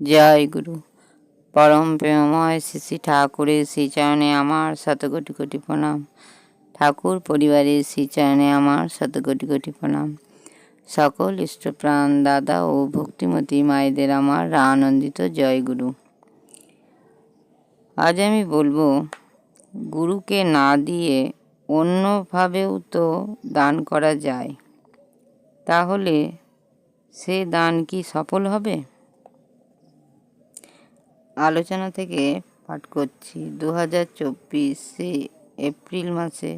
জয় গুরু। পরম প্রেমময় শ্রী শ্রী ঠাকুরের শ্রীচরণে আমার শত কোটি কোটি প্রণাম। ঠাকুর পরিবারের শ্রীচরণে আমার শত কোটি কোটি প্রণাম। সকল ইষ্টপ্রাণ দাদা ও ভক্তিমতী মায়েদের আমার আনন্দিত জয় গুরু। আজ আমি বলব, গুরুকে না দিয়ে অন্যভাবেও তো দান করা যায়। তাহলে সে দান কি সফল হবে? আলোচনা থেকে পাঠ করছি। দু হাজার চব্বিশে এপ্রিল মাসে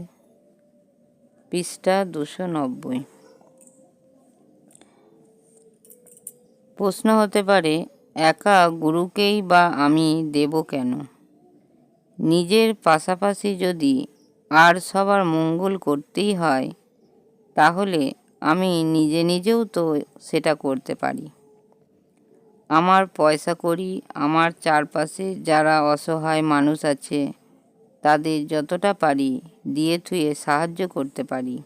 পৃষ্ঠা দুশো নব্বই। প্রশ্ন হতে পারে, একা গুরুকেই বা আমি দেব কেন? নিজের পাশাপাশি যদি আর সবার মঙ্গল করতেই হয়, তাহলে আমি নিজে নিজেও তো সেটা করতে পারি। আমার পয়সা করি, আমার চারপাশে যারা অসহায় মানুষ আছে, তাদের যতটা পারি দিয়ে থুয়ে সাহায্য করতে পারি।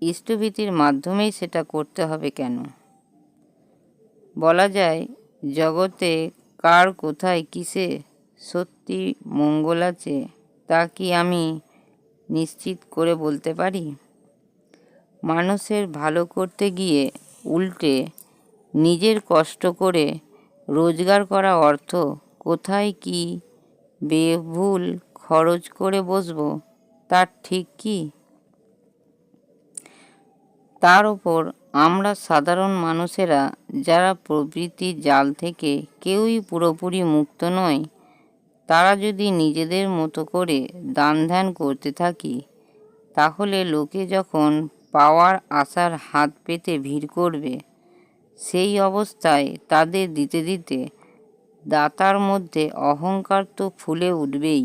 ইষ্টভীতির মাধ্যমেই সেটা করতে হবে কেন? বলা যায়, জগতে কার কোথায় কিসে সত্যি মঙ্গল আছে, তা কি আমি নিশ্চিত করে বলতে পারি? মানুষের ভালো করতে গিয়ে উল্টে নিজের কষ্ট করে রোজগার করা অর্থ কোথায় কি বেভুল খরচ করে বসবো, তার ঠিক কি? তার ওপর আমরা সাধারণ মানুষেরা যারা প্রবৃত্তির জাল থেকে কেউই পুরোপুরি মুক্ত নয়, তারা যদি নিজেদের মতো করে দান ধ্যান করতে থাকি, তাহলে লোকে যখন পাওয়ার আশার হাত পেতে ভিড় করবে। সেই অবস্থায় তাদের দিতে দিতে দাতার মধ্যে অহংকার তো ফুলে উঠবেই।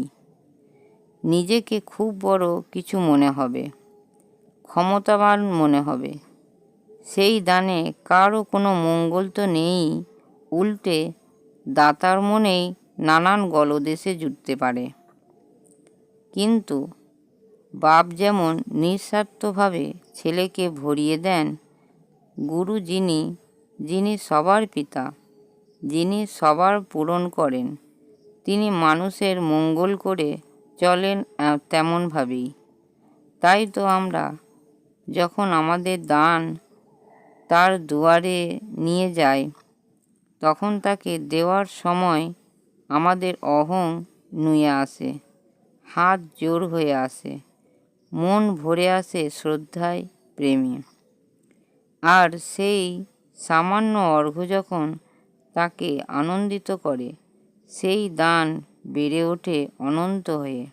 নিজেকে খুব বড় কিছু মনে হবে, ক্ষমতাবান মনে হবে। সেই দানে কারও কোনো মঙ্গল তো নেই, উল্টে দাতার মনেই নানান গলদেশে জুটতে পারে। কিন্তু বাপ যেমন নিঃস্বার্থভাবে ছেলেকে ভরিয়ে দেন, গুরু যিনি যিনি সবার পিতা, যিনি সবার পূরণ করেন, তিনি মানুষের মঙ্গল করে চলেন তেমনভাবেই। তাই তো আমরা যখন আমাদের দান তার দুয়ারে নিয়ে যাই, তখন তাকে দেওয়ার সময় আমাদের অহং নুয়ে আসে, হাত জোর হয়ে আসে, মন ভরে আসে শ্রদ্ধায়, প্রেমে। আর সেই সামান্য অর্ঘ্য যখন তাকে আনন্দিত করে, সেই দান বেড়ে ওঠে অনন্ত হয়ে।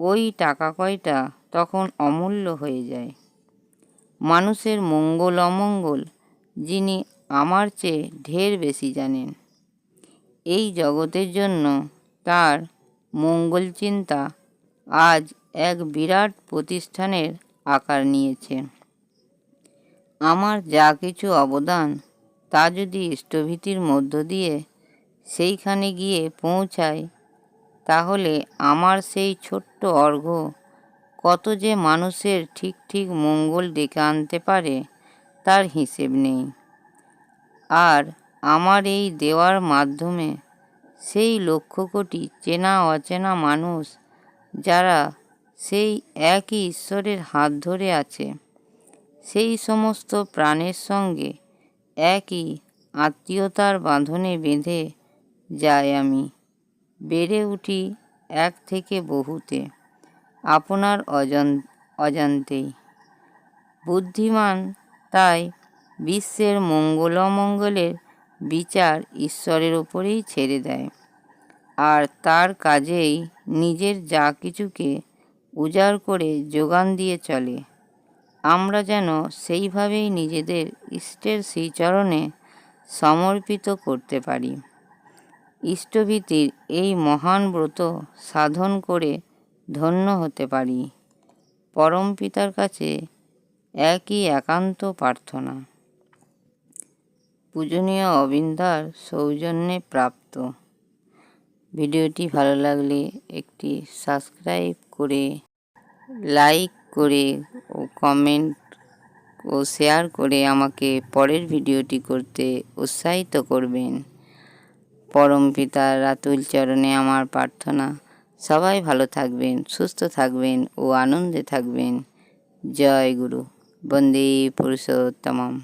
ওই টাকা কয়টা তখন অমূল্য হয়ে যায়। মানুষের মঙ্গল অমঙ্গল যিনি আমার চেয়ে ঢের বেশি জানেন। এই জগতের জন্য তার মঙ্গল চিন্তা আজ এক বিরাট প্রতিষ্ঠানের আকার নিয়েছে। আমার যা কিছু অবদান, তা যদি ইষ্টভীতির মধ্য দিয়ে সেইখানে গিয়ে পৌঁছায়, তাহলে আমার সেই ছোট্ট অর্ঘ্য কত যে মানুষের ঠিক ঠিক মঙ্গল ডেকে আনতে পারে, তার হিসেব নেই। আর আমার এই দেওয়ার মাধ্যমে সেই লক্ষ কোটি চেনা অচেনা মানুষ, যারা সেই একই ঈশ্বরের হাত ধরে আছে। সেই সমস্ত প্রাণের সঙ্গে একই আত্মীয়তার বাঁধনে বেঁধে যাই আমি। বেড়ে উঠি এক থেকে বহুতে, আপনার অজান, অজান্তেই। বুদ্ধিমান, তাই বিশ্বের মঙ্গল অমঙ্গলের বিচার ঈশ্বরের ওপরেই ছেড়ে দেয়। আর তার কাজেই নিজের যা কিছুকে উজাড় করে যোগান দিয়ে চলে। আমরা যেন সেইভাবেই নিজেদের ইষ্টের শ্রীচরণে সমর্পিত করতে পারি। ইষ্টভীতির এই মহান ব্রত সাধন করে ধন্য হতে পারি। পরম পিতার কাছে একই একান্ত প্রার্থনা। পূজনীয় অবিন্দার সৌজন্যে প্রাপ্ত। ভিডিওটি ভালো লাগলে একটি সাবস্ক্রাইব করে লাইক করে, ও কমেন্ট ও শেয়ার করে আমাকে পরের ভিডিওটি করতে উৎসাহিত করবেন। পরম পিতা রাতুল চরণে আমার প্রার্থনা। সবাই ভালো থাকবেন, সুস্থ থাকবেন ও আনন্দে থাকবেন। জয় গুরু। বন্দে পুরুষোত্তমম।